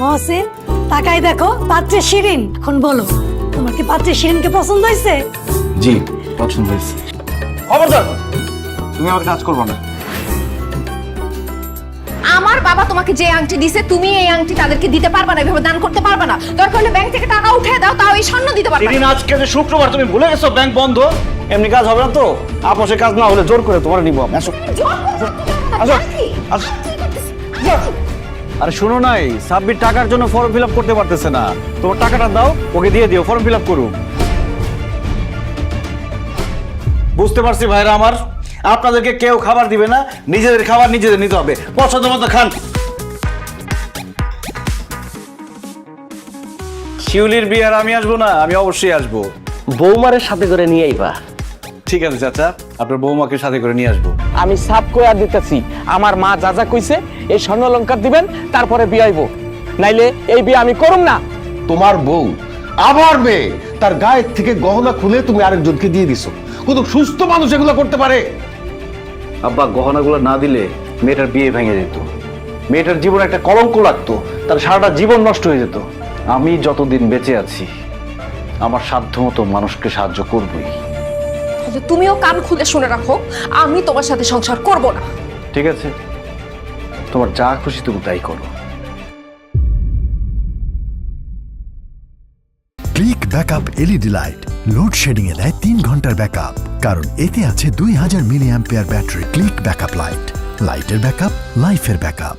মহসিন তাকাই দেখো পাত্রে শিরিন। এখন বলো তোমার কি পাত্রে শিরিনকে পছন্দ হয়েছে? জি পছন্দ হয়েছে। খবরদার! তুমি আমাকে কাজ করব না। আমার বাবা তোমাকে যে আংটি দিছে তুমি এই আংটি তাদেরকে দিতে পারবে না এভাবে দান করতে পারবে না। দরকার হলে ব্যাংক থেকে টাকা উঠে দাও তাও এই স্বর্ণ দিতে পারবে না। আজকে যে শুক্রবার তুমি ভুলে গেছো ব্যাংক বন্ধ? এমনি কাজ হবে না তো? আপোষে কাজ না হলে জোর করে তোমার নিবো আমি আসো আসো, আমার? আসো। আরে নাই, সাব্বির টাকার জন্য ফর্ম ফিল করতে পারতেছে না। তোমার টাকাটা দাও, ওকে দিয়ে দিও ফর্ম ফিল আপ করুক। বুঝতে পারছি ভাইরা আমার? আপনাদেরকে কেউ খাবার দিবে না, নিজেদের খাবার নিজেদের নিতে হবে। পছন্দ মতো খান। শিউলির বিয়ার আমি আসব না, আমি অবশ্যই আসব। বৌমারের সাথে করে নিয়ে আইবা। ঠিক আছে চাচা। আপনার বৌমাকে সাথে করে নিয়ে আসব। আমি সাপ কইয়া দিতেছি আমার মা যা যা কইছে এই স্বর্ণ অলংকার দিবেন তারপরে বিয়ে বিয়াইব নাইলে এই বিয়ে আমি করুম না। তোমার বউ আবার মেয়ে তার গায়ের থেকে গহনা খুলে তুমি আরেকজনকে দিয়ে দিছো। কিন্তু সুস্থ মানুষ এগুলো করতে পারে। আব্বা গহনাগুলো না দিলে মেয়েটার বিয়ে ভেঙে যেত। মেয়েটার জীবনে একটা কলঙ্ক লাগতো তার সারাটা জীবন নষ্ট হয়ে যেত। আমি যতদিন বেঁচে আছি আমার সাধ্য মতো মানুষকে সাহায্য করবই। তাহলে তুমিও কান খুলে শুনে রাখো আমি তোমার সাথে সংসার করব না। ঠিক আছে। তোমার যা খুশি তুমি তাই করো। Click backup LED light load shedding এ দেয় তিন ঘণ্টার ব্যাকআপ কারণ এতে আছে দুই হাজার milli ampere battery click backup light. লাইটের ব্যাকআপ লাইফের ব্যাকআপ।